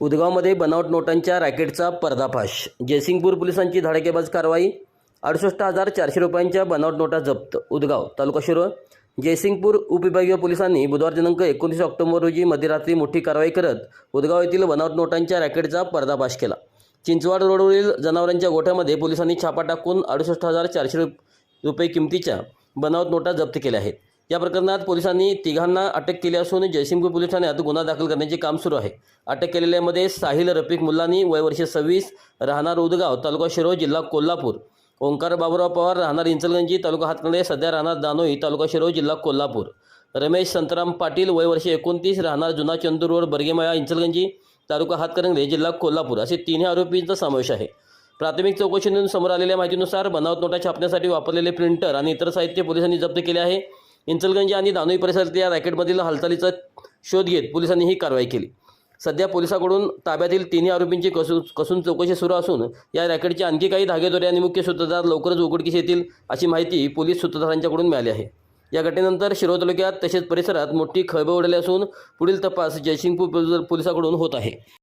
उदगावमध्ये बनावट नोटांच्या रॅकेटचा पर्दाफाश. जयसिंगपूर पोलिसांची धडाकेबाज कारवाई. अडुसष्ट हजार चारशे रुपयांच्या बनावट नोटा जप्त. उदगाव तालुका शिरोळ जयसिंगपूर उपविभागीय पोलिसांनी बुधवार दिनांक एकोणतीस ऑक्टोबर रोजी मध्यरात्री मोठी कारवाई करत उदगाव येथील बनावट नोटांच्या रॅकेटचा पर्दाफाश केला. चिंचवाड रोडवरील जनावरांच्या गोठ्यामध्ये पोलिसांनी छापा टाकून अडुसष्ट हजार चारशे रुपये किमतीच्या बनावट नोटा जप्त केल्या आहेत. या प्रकरणात पोलिसांनी तिघांना अटक केली असून जयसिंगपूर पोलीस ठाण्यात गुन्हा दाखल करण्याचे काम सुरू आहे. अटक केलेल्यामध्ये साहिल रफिक मुल्लानी वय वर्ष सव्वीस राहणार उदगाव तालुका शिरोळ जिल्हा कोल्हापूर. ओंकार बाबुराव पवार राहणार इंचलगंजी तालुका हातकंडे सध्या राहणार दानोई तालुका शिरोळ जिल्हा कोल्हापूर. रमेश संतराम पाटील वय वर्ष एकोणतीस राहणार जुना चंदूर रोड बर्गेमाळा इंचलगंजी तालुका हातकणंगले जिल्हा कोल्हापूर. असे तिन्ही आरोपींचा समावेश आहे. प्राथमिक चौकशीतून समोर आलेल्या माहितीनुसार बनावट नोटा छापण्यासाठी वापरलेले प्रिंटर आणि इतर साहित्य पोलिसांनी जप्त केले आहे. इंचलगंजी आणि दानोई परिसरात या रॅकेटमधील हालचालीचा शोध घेत पोलिसांनी ही कारवाई केली. सध्या पोलिसांकडून ताब्यातील तिन्ही आरोपींची कसून कसून चौकशी सुरू असून या रॅकेटचे आणखी काही धागेदोरे आणि मुख्य सूत्रधार लवकरच उघडकीस येतील अशी माहिती पोलीस सूत्रधारांच्याकडून मिळाली आहे. या घटनेनंतर शिरोळ तालुक्यात तसेच परिसरात मोठी खळबळ उडाली असून पुढील तपास जयसिंगपूर पोलिस- पोलिसांकडून होत आहे.